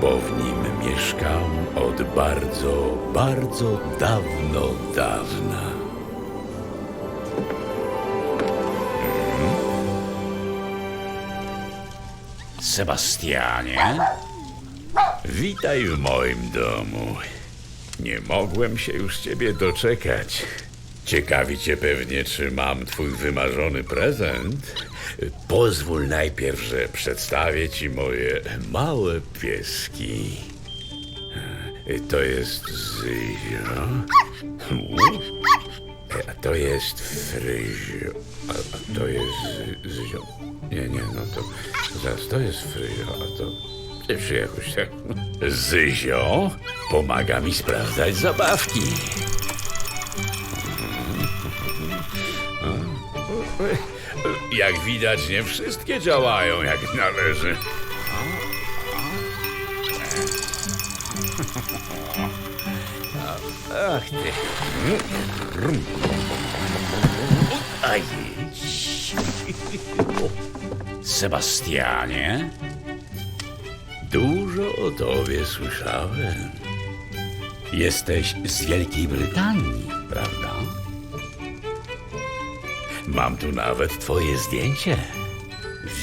bo w nim mieszkam od bardzo, bardzo dawno, dawna. Sebastianie, witaj w moim domu. Nie mogłem się już ciebie doczekać. Ciekawi cię pewnie, czy mam twój wymarzony prezent. Pozwól najpierw, że przedstawię ci moje małe pieski. To jest Zyzio. A to jest Fryzio. A, to jest Zy- Zyzio. Nie, nie, no to zaraz, to jest Fryzio, a to... Czy jakoś tak... Zyzio pomaga mi sprawdzać zabawki. Jak widać, nie wszystkie działają jak należy. Ach ty. Aj. Sebastianie, dużo o tobie słyszałem. Jesteś z Wielkiej Brytanii, Mam tu nawet twoje zdjęcie.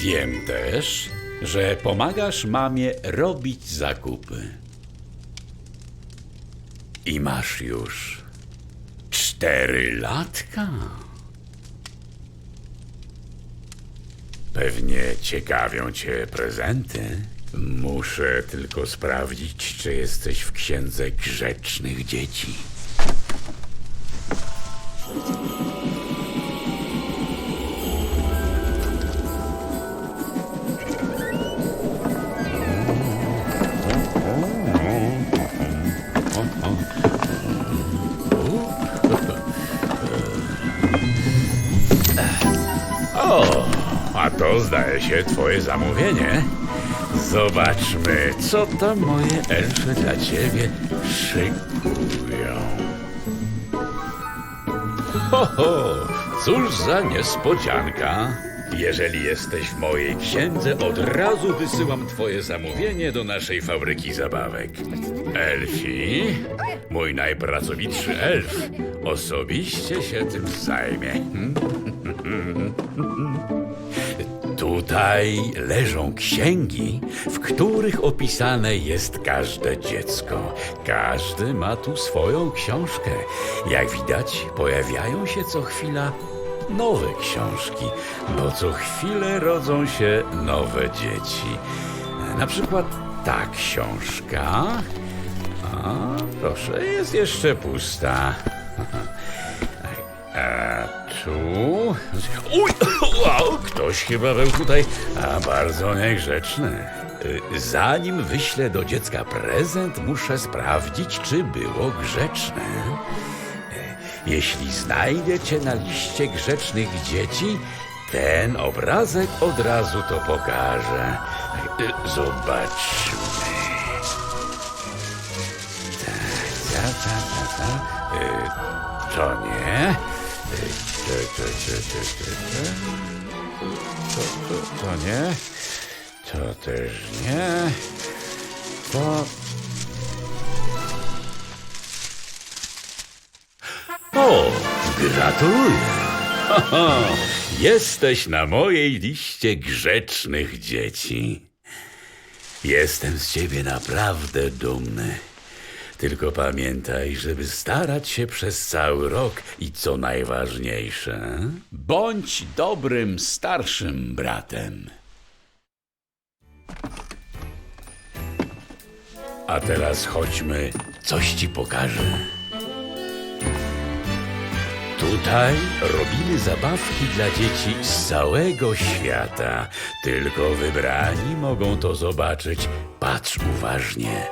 Wiem też, że pomagasz mamie robić zakupy. I masz już cztery latka. Pewnie ciekawią cię prezenty. Muszę tylko sprawdzić, czy jesteś w księdze grzecznych dzieci. O, a to zdaje się twoje zamówienie. Zobaczmy, co tam moje elfy dla ciebie szykują. Ho, ho, cóż za niespodzianka. Jeżeli jesteś w mojej księdze, od razu wysyłam twoje zamówienie do naszej fabryki zabawek. Elfi, mój najpracowitszy elf, osobiście się tym zajmie. Tutaj leżą księgi, w których opisane jest każde dziecko. Każdy ma tu swoją książkę. Jak widać, pojawiają się co chwila nowe książki, bo co chwilę rodzą się nowe dzieci. Na przykład ta książka. A, proszę, jest jeszcze pusta. A tu. Uj! Wow, ktoś chyba był tutaj a, bardzo niegrzeczny. Y, Zanim wyślę do dziecka prezent, muszę sprawdzić, czy było grzeczne. Jeśli znajdę cię na liście grzecznych dzieci, ten obrazek od razu to pokaże. Y, Zobaczmy. Ta, ta, ta, ta. Y, To nie. Y, To, to, to, to, to, to. To, to, to nie. To też nie. To... Gratuluję. Haha, Jesteś na mojej liście grzecznych dzieci. Jestem z ciebie naprawdę dumny. Tylko pamiętaj, żeby starać się przez cały rok i co najważniejsze, bądź dobrym starszym bratem. A teraz chodźmy, coś ci pokażę. Tutaj robimy zabawki dla dzieci z całego świata. Tylko wybrani mogą to zobaczyć. Patrz uważnie.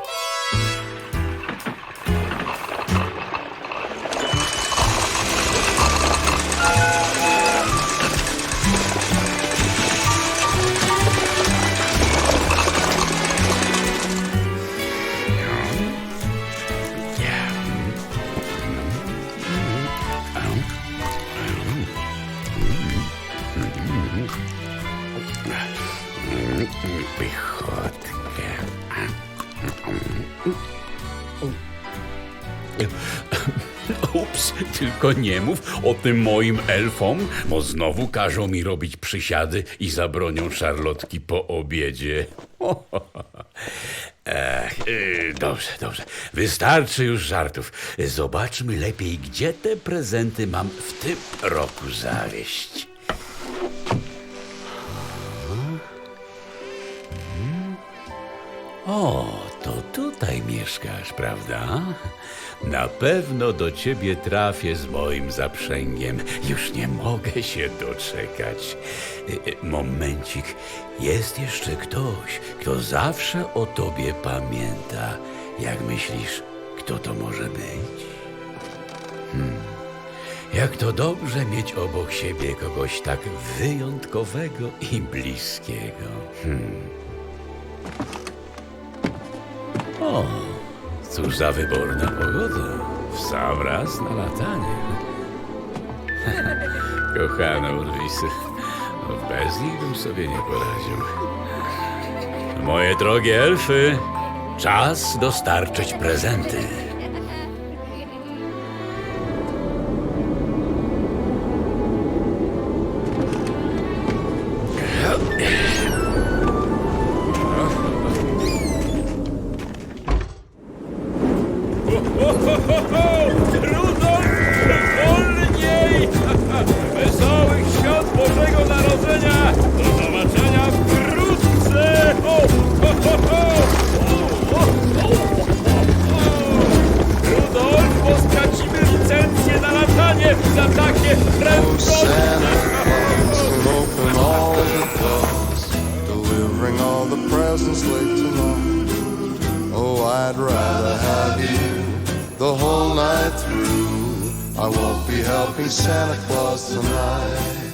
Ups, tylko nie mów o tym moim elfom, bo znowu każą mi robić przysiady i zabronią szarlotki po obiedzie. Ech, yy, dobrze, dobrze. Wystarczy już żartów. Zobaczmy lepiej, gdzie te prezenty mam w tym roku zawieść. O, to tutaj mieszkasz, prawda? Na pewno do ciebie trafię z moim zaprzęgiem. Już nie mogę się doczekać. E, e, Momencik. Jest jeszcze ktoś, kto zawsze o tobie pamięta. Jak myślisz, kto to może być? Hmm. Jak to dobrze mieć obok siebie kogoś tak wyjątkowego i bliskiego. O, cóż za wyborna pogoda. W sam raz na latanie. Kochane Urwisy, bez nich bym sobie nie poradził. Moje drogie elfy, czas dostarczyć prezenty. The whole night through. I won't be helping Santa Claus tonight.